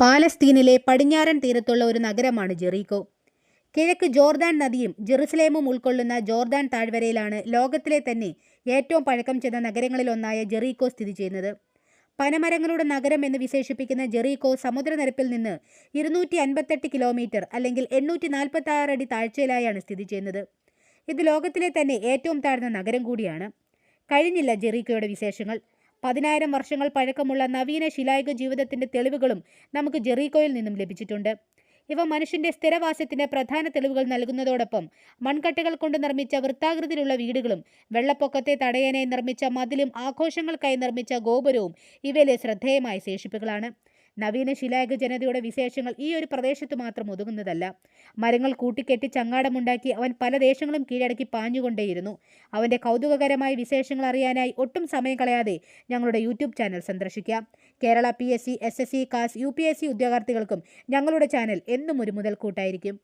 പാലസ്തീനിലെ പടിഞ്ഞാറൻ തീരത്തുള്ള ഒരു നഗരമാണ് ജെറീക്കോ. കിഴക്ക് ജോർദാൻ നദിയും ജെറുസലേമും ഉൾക്കൊള്ളുന്ന ജോർദാൻ താഴ്വരയിലാണ് ലോകത്തിലെ തന്നെ ഏറ്റവും പഴക്കം ചെന്ന നഗരങ്ങളിലൊന്നായ ജെറീക്കോ സ്ഥിതി ചെയ്യുന്നത്. പനമരങ്ങളുടെ നഗരം എന്ന് വിശേഷിപ്പിക്കുന്ന ജെറീക്കോ സമുദ്രനിരപ്പിൽ നിന്ന് ഇരുന്നൂറ്റി അൻപത്തെട്ട് കിലോമീറ്റർ അല്ലെങ്കിൽ എണ്ണൂറ്റി നാൽപ്പത്തി ആറ് അടി താഴ്ചയിലായാണ് സ്ഥിതി ചെയ്യുന്നത്. ഇത് ലോകത്തിലെ തന്നെ ഏറ്റവും താഴ്ന്ന നഗരം കൂടിയാണ്. കഴിഞ്ഞില്ല ജെറീക്കോയുടെ വിശേഷങ്ങൾ. പതിനായിരം വർഷങ്ങൾ പഴക്കമുള്ള നവീന ശിലായുഗ ജീവിതത്തിന്റെ തെളിവുകളും നമുക്ക് ജെറീക്കോയിൽ നിന്നും ലഭിച്ചിട്ടുണ്ട്. ഇവ മനുഷ്യന്റെ സ്ഥിരവാസത്തിന്റെ പ്രധാന തെളിവുകൾ നൽകുന്നതോടൊപ്പം മൺകട്ടകൾ കൊണ്ട് നിർമ്മിച്ച വൃത്താകൃതിയിലുള്ള വീടുകളും വെള്ളപ്പൊക്കത്തെ തടയാനായി നിർമ്മിച്ച മതിലും ആഘോഷങ്ങൾക്കായി നിർമ്മിച്ച ഗോപുരവും ഇവയിലെ ശ്രദ്ധേയമായ ശേഷിപ്പുകളാണ്. നവീന ശിലായുഗ ജനതയുടെ വിശേഷങ്ങൾ ഈ ഒരു പ്രദേശത്ത് മാത്രം ഒതുങ്ങുന്നതല്ല. മരങ്ങൾ കൂട്ടിക്കെട്ടി ചങ്ങാടമുണ്ടാക്കി അവൻ പല ദേശങ്ങളും കീഴടക്കി പാഞ്ഞുകൊണ്ടേയിരുന്നു. അവന്റെ കൗതുകകരമായ വിശേഷങ്ങൾ അറിയാനായി ഒട്ടും സമയം കളയാതെ ഞങ്ങളുടെ യൂട്യൂബ് ചാനൽ സന്ദർശിക്കാം. Kerala P S C S S C KAS U P S C ഉദ്യോഗാർത്ഥികൾക്കും ഞങ്ങളുടെ ചാനൽ എന്നും ഒരു മുതൽക്കൂട്ടായിരിക്കും.